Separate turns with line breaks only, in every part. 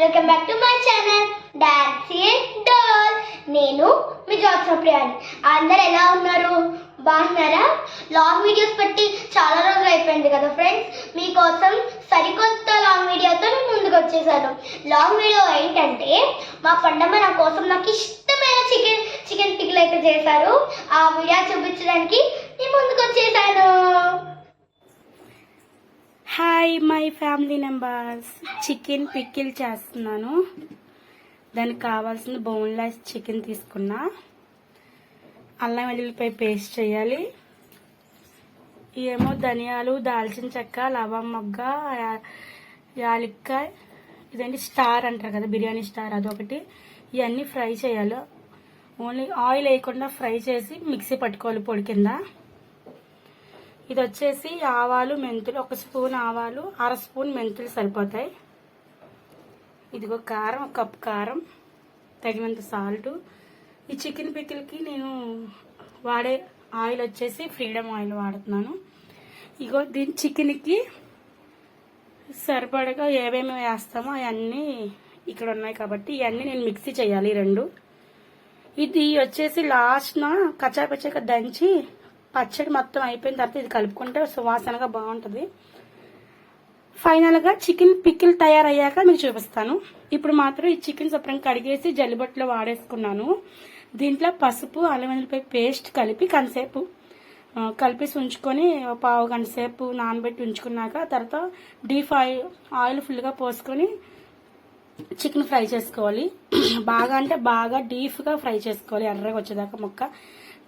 Welcome back to my channel డాన్సీ డోల్ నేను మీ జ్యోత్స్న ప్రియాని. అందరు ఎలా ఉన్నారు? బాగున్నారా? లాంగ్ వీడియోస్ పెట్టి చాలా రోజులు అయిపోయింది కదా ఫ్రెండ్స్ మీకోసం సరికొత్త లాంగ్ వీడియోతో నేను ముందుకు వచ్చేసాను. లాంగ్ వీడియో ఏంటంటే మా పండమ్మ నా కోసం నాకు ఇష్టమైన చికెన్ చికెన్ పిక్లు అయితే చేశారు. ఆ వీడియో చూపించడానికి నేను ముందుకు వచ్చేసాను.
Hi my family members chicken pickle చేస్తున్నాను. దానికి కావాల్సిన బోన్లెస్ చికెన్ తీసుకున్నా. అల్లం వెల్లుల్లిపై పేస్ట్ చేయాలి. ఏమో ధనియాలు దాల్చిన చెక్క లవం మొగ్గ యా- ఇదండి స్టార్ అంటారు కదా బిర్యానీ స్టార్ అదొకటి. ఇవన్నీ ఫ్రై చేయాలి. ఓన్లీ ఆయిల్ వేయకుండా ఫ్రై చేసి మిక్సీ పట్టుకోవాలి పొడి కింద. ఇది వచ్చేసి ఆవాలు మెంతులు ఒక స్పూన్ ఆవాలు అర స్పూన్ మెంతులు సరిపోతాయి. ఇదిగో కారం ఒక కప్ కారం తగినంత సాల్ట్. ఈ చికెన్ పికిల్కి నేను వాడే ఆయిల్ వచ్చేసి ఫ్రీడమ్ ఆయిల్ వాడుతున్నాను. ఇగో దీని చికెన్కి సరిపడగా ఏమేమి వేస్తామో అవన్నీ ఇక్కడ ఉన్నాయి కాబట్టి ఇవన్నీ నేను మిక్సీ చేయాలి రెండు. ఇది వచ్చేసి లాస్ట్న కచ్చాపచ్చగా దంచి పచ్చడి మొత్తం అయిపోయిన తర్వాత ఇది కలుపుకుంటే సువాసనగా బాగుంటుంది. ఫైనల్గా చికెన్ పికిల్ తయారయ్యాక మీకు చూపిస్తాను. ఇప్పుడు మాత్రం ఈ చికెన్ శుభ్రం కడిగేసి జల్లిబొట్టులో వాడేసుకున్నాను. దీంట్లో పసుపు అల్లం పేస్ట్ కలిపి కంతసేపు కలిపేసి ఉంచుకొని పావు గంట సేపు నానబెట్టి ఉంచుకున్నాక తర్వాత డీప్ ఆయిల్ ఆయిల్ ఫుల్గా పోసుకొని చికెన్ ఫ్రై చేసుకోవాలి. బాగా అంటే బాగా డీప్గా ఫ్రై చేసుకోవాలి. ఎర్రగా వచ్చేదాకా ముక్క.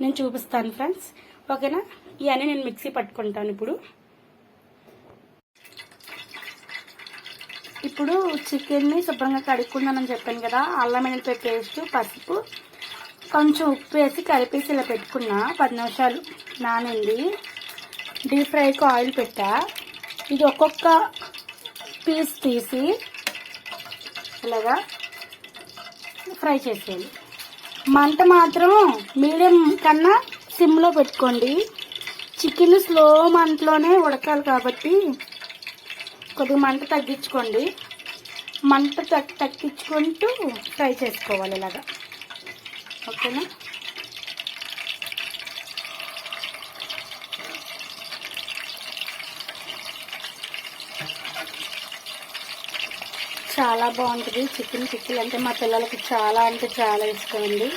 నేను చూపిస్తాను ఫ్రెండ్స్. ఓకేనా? ఇవన్నీ నేను మిక్సీ పట్టుకుంటాను ఇప్పుడు. ఇప్పుడు చికెన్ని శుభ్రంగా కడుక్కున్నానని చెప్పాను కదా అల్లం వెల్లుల్లిపాయ పేస్ట్ పసుపు కొంచెం ఉప్పు వేసి కలిపేసి ఇలా పెట్టుకున్నా పది నిమిషాలు నానింది. డీప్ ఫ్రైకి ఆయిల్ పెట్టా. ఇది ఒక్కొక్క పీస్ తీసి ఇలాగా ఫ్రై చేసేయాలి. మంట మాత్రం మీడియం కన్నా సిమ్లో పెట్టుకోండి. చికెన్ స్లో మంటలోనే ఉడకాలి కాబట్టి కొద్దిగా మంట తగ్గించుకోండి. మంట తగ్- తగ్గించుకుంటూ ఫ్రై చేసుకోవాలి ఇలాగా. ఓకేనా? చాలా బాగుంటుంది. చికెన్ పిక్కిల్ అంటే మా పిల్లలకి చాలా అంటే చాలా ఇష్టం అండి.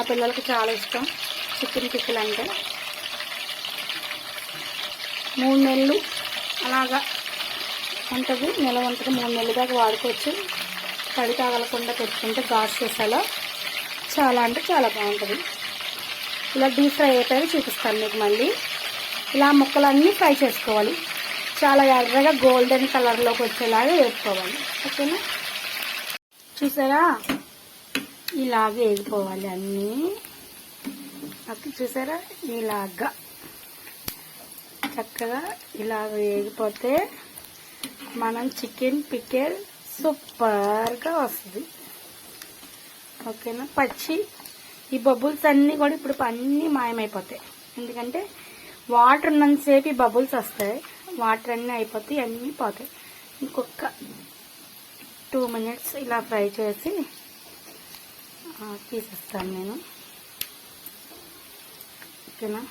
మా పిల్లలకి చాలా ఇష్టం చికెన్ పిక్కలు అంటే. మూడు నెలలు అలాగా ఉంటుంది నెల ఉంటుంది మూడు నెలల దాకా వాడుకోవచ్చు. తడి తాగలకుండా పెట్టుకుంటే గాస్ చేసేలా చాలా అంటే చాలా బాగుంటుంది. ఇలా డీప్ ఫ్రై అయిపోయి చూపిస్తాను మీకు మళ్ళీ. ఇలా ముక్కలన్నీ ఫ్రై చేసుకోవాలి. చాలా ఎర్రగా గోల్డెన్ కలర్లోకి వచ్చేలాగా వేసుకోవాలి ఓకేనా? చూసారా? ఇలాగ వేగిపోవాలి అన్నీ. ఓకే చూసారా? ఇలాగా. చక్కగా ఇలా వేగిపోతే మనం చికెన్ పికెల్ సూపర్గా వస్తుంది. ఓకేనా? పచ్చి ఈ బబుల్స్ అన్నీ కూడా ఇప్పుడు అన్నీ మాయమైపోతాయి. ఎందుకంటే వాటర్ ఉన్నంతసేపు ఈ బబుల్స్ వస్తాయి. వాటర్ అన్నీ అయిపోతాయి అన్నీ పోతాయి. ఇంకొక టూ మినిట్స్ ఇలా ఫ్రై చేసి తీసేస్తాను నేను. ఓకేనా?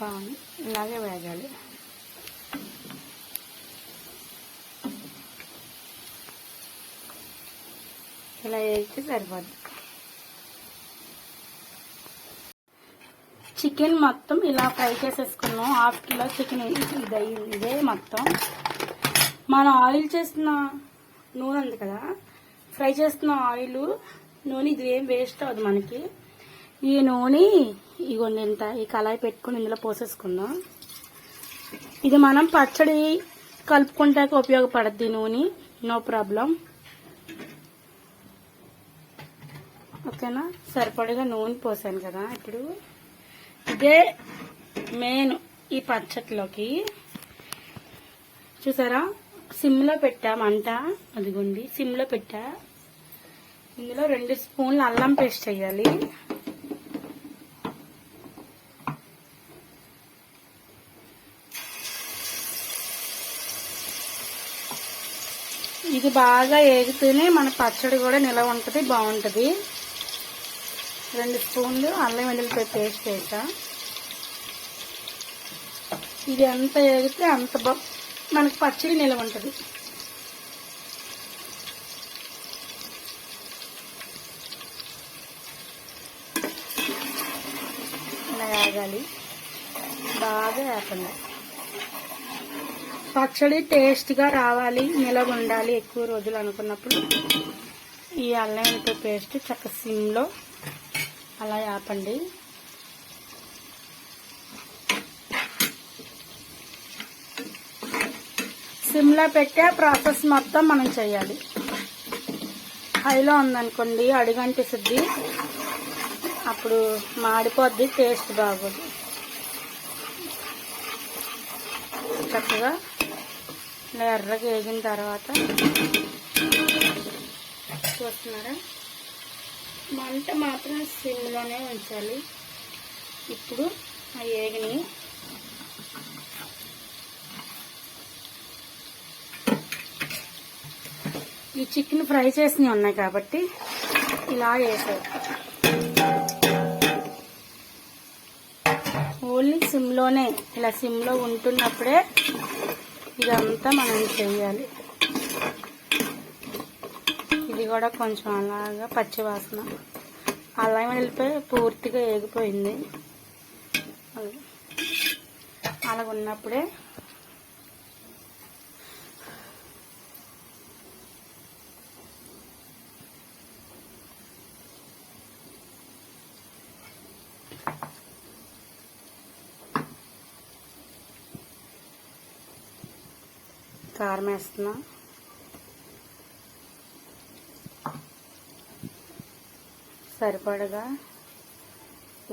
బాగుంది. ఇలాగే వేగాలి. ఇలా వేస్తే సరిపోద్ది. చికెన్ మొత్తం ఇలా ఫ్రై చేసేసుకున్నాం. హాఫ్ కిలో చికెన్ ఇది అయ్యింది ఇదే మొత్తం. మనం ఆయిల్ చేసిన నూనె ఉంది కదా. ఫ్రై చేస్తున్న ఆయిల్ నూనె ఇది ఏం వేస్ట్ అవ్వదు మనకి. ఈ నూనె ఇగోండి ఇంత ఈ కళాయి పెట్టుకుని ఇందులో పోసేసుకుందాం. ఇది మనం పచ్చడి కలుపుకుంటాక ఉపయోగపడద్ది నూనె. నో ప్రాబ్లం ఓకేనా? సరిపడగా నూనె పోసాను కదా ఇప్పుడు. ఇదే మెయిన్ ఈ పచ్చట్లోకి. చూసారా? సిమ్లో పెట్టా మంట. అదిగోండి సిమ్లో పెట్టా. ఇందులో రెండు స్పూన్లు అల్లం పేస్ట్ వేయాలి ఇది బాగా ఏగితేనే మన పచ్చడి కూడా నిలవ ఉంటుంది బాగుంటుంది. రెండు స్పూన్లు అల్లం వెల్లుల్లిపాయ పేస్ట్ వేసా ఇది ఎంత ఏగితే అంత మనకి పచ్చడి నిలవ ఉంటుంది. ఇలా ఆగాలి బాగా వేపండి. పచ్చడి టేస్ట్గా రావాలి నిలవ ఉండాలి ఎక్కువ రోజులు అనుకున్నప్పుడు. ఈ అల్లం పేస్ట్ చక్క సిమ్లో అలా ఆపండి సిమ్లో పెట్టే ప్రాసెస్ మొత్తం మనం చేయాలి. హైలో ఉందనుకోండి అడుగంటిస్తుంది అప్పుడు మాడిపోద్ది టేస్ట్ బాగోదు. చక్కగా ఇలా ఎర్రగా వేగిన తర్వాత చూస్తున్నారా? మంట మాత్రం సిమ్లోనే ఉంచాలి. ఇప్పుడు ఆ వేగిని చికెన్ ఫ్రై చేసినవి ఉన్నాయి కాబట్టి ఇలా వేసాయి ఓన్లీ సిమ్లోనే ఇలా సిమ్లో ఉంటున్నప్పుడే ఇదంతా మనం చేయాలి. ఇది కూడా కొంచెం అలాగా పచ్చివాసన అల్లం వెళ్ళిపోయి పూర్తిగా ఏగిపోయింది. అలాగ ఉన్నప్పుడే కారం వేస్తున్నా. సరిపడగా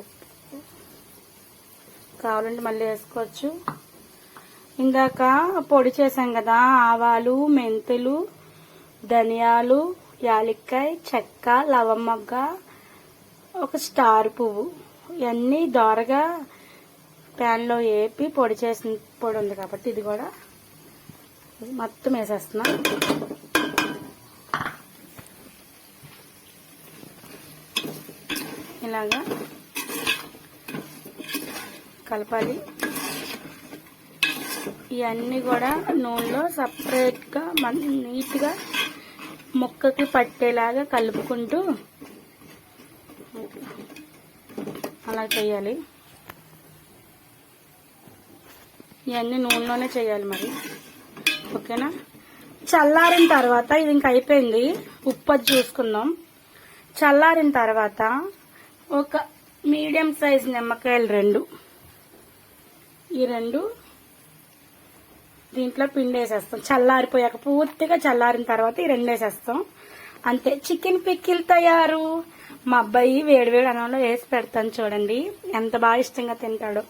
ఉప్పు. కావాలంటే మళ్ళీ వేసుకోవచ్చు. ఇందాక పొడి చేసాం కదా ఆవాలు మెంతులు ధనియాలు యాలక్కాయ చెక్క లవమ్మగ్గ ఒక స్టార్ పువ్వు. ఇవన్నీ దోరగా ప్యాన్లో వేపి పొడి చేసిన పొడి ఉంది కాబట్టి ఇది కూడా మొత్తం వేసేస్తున్నా. ఇలాగా కలపాలి. ఇవన్నీ కూడా నూనెలో సపరేట్గా మన నీట్గా ముక్కకి పట్టేలాగా కలుపుకుంటూ అలా చేయాలి. ఇవన్నీ నూనెలోనే చేయాలి మరి. ఓకేనా? చల్లారిన తర్వాత ఇది ఇంకా అయిపోయింది. ఉప్పు చూసుకుందాం. చల్లారిన తర్వాత ఒక మీడియం సైజ్ నిమ్మకాయలు రెండు. ఈ రెండు దీంట్లో పిండి వేసేస్తాం. చల్లారిపోయాక పూర్తిగా చల్లారిన తర్వాత ఈ రెండు వేసేస్తాం. అంతే. చికెన్ పిక్కిల్ తయారు. మా అబ్బాయి వేడివేడి అన్నంలో వేసి పెడతాను చూడండి. ఎంత బాగా ఇష్టంగా తింటాడో.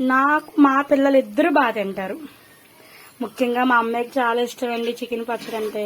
నాకు మా పిల్లలు ఇద్దరు బాగా తింటారు. ముఖ్యంగా మా అమ్మాయికి చాలా ఇష్టం అండి చికెన్ పచ్చడి అంటే